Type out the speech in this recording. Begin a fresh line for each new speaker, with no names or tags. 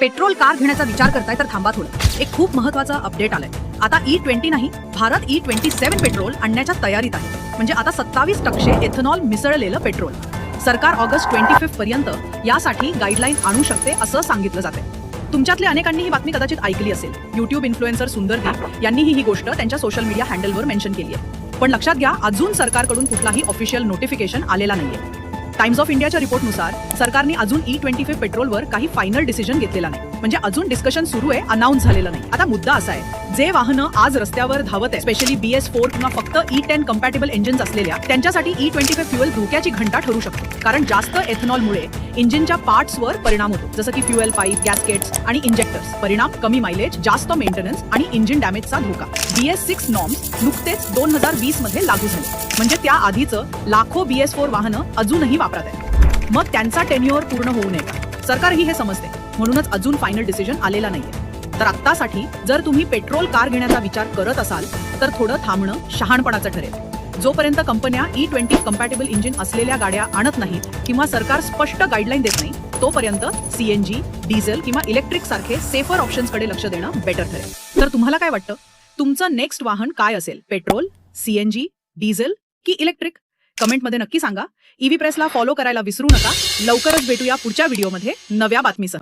Petrol car घेण्याचा विचार करताय तर थांबा थोडं. एक खूप महत्त्वाचा अपडेट आलाय. आता e ई ट्वेंटी नाही Bharat E twenty seven petrol आणण्याच्या तयारीत आहे. म्हणजे आता सत्तावीस टक्के एथेनॉल मिसळलेलं पेट्रोल. सरकार ऑगस्ट ट्वेंटी फिफ्थ पर्यंत यासाठी गाईडलाईन आणू शकते असं सांगितलं जाते तुमच्यातले अनेकांनी ही बातमी कदाचित ऐकली असेल. युट्यूब इन्फ्लुएन्सर सुंदर यांनीही ही गोष्ट त्यांच्या सोशल मीडिया हँडलवर मेन्शन केली आहे. पण लक्षात घ्या अजून सरकारकडून कुठलाही ऑफिशियल नोटिफिकेशन आलेला नाहीये. टाइम्स ऑफ इंडियाच्या रिपोर्टनुसार सरकारने अजून ई ट्वेंटी फाईव्ह पेट्रोलवर काही फायनल डिसिजन घेतलेला नाही. म्हणजे अजून डिस्कशन सुरू आहे अनाऊन्स झालेलं नाही. आता मुद्दा असा आहे जे वाहनं आज रस्त्यावर धावत आहे स्पेशली बी एस फोर किंवा फक्त ई टेन कम्पॅटेबल इंजिन्स असलेल्या त्यांच्यासाठी ई ट्वेंटी फाईव्ह फ्युएल धोक्याची घंटा ठरू शकतो. कारण जास्त एथेनॉलमुळे इंजिनच्या पार्ट्सवर परिणाम होतो. जसं की फ्युएल पाईप गॅसकेट्स आणि इंजेक्टर्स परिणाम कमी मायलेज जास्त मेंटेनन्स आणि इंजिन डॅमेजचा धोका. बी एस सिक्स नॉर्म्स नुकतेच दोन हजार वीसमध्ये लागू झाले. म्हणजे त्या आधीचं लाखो बी एस फोर वाहनं अजूनही वापरत आहेत. मग त्यांचा टेन्युअर पूर्ण होऊ नये का? सरकारही हे समजते. म्हणूनच अजून फायनल डिसिजन आलेला नाहीये. तर आत्तासाठी जर तुम्ही पेट्रोल कार घेण्याचा विचार करत असाल तर थोडं थांबणं शहाणपणाचं ठरेल. जोपर्यंत कंपन्या ई ट्वेंटी कम्पॅटेबल इंजिन असलेल्या गाड्या आणत नाहीत किंवा सरकार स्पष्ट गाईडलाईन देत नाही तोपर्यंत सीएनजी डिझेल किंवा इलेक्ट्रिक सारखे सेफर ऑप्शन्सकडे लक्ष देणं बेटर ठरेल. तर तुम्हाला काय वाटतं? तुमचं नेक्स्ट वाहन काय असेल? पेट्रोल सीएनजी डिझेल की इलेक्ट्रिक कमेंटमध्ये नक्की सांगा. ईव्ही प्रेसला फॉलो करायला विसरू नका. लवकरच भेटूया पुढच्या व्हिडिओमध्ये नव्या बातमीसह.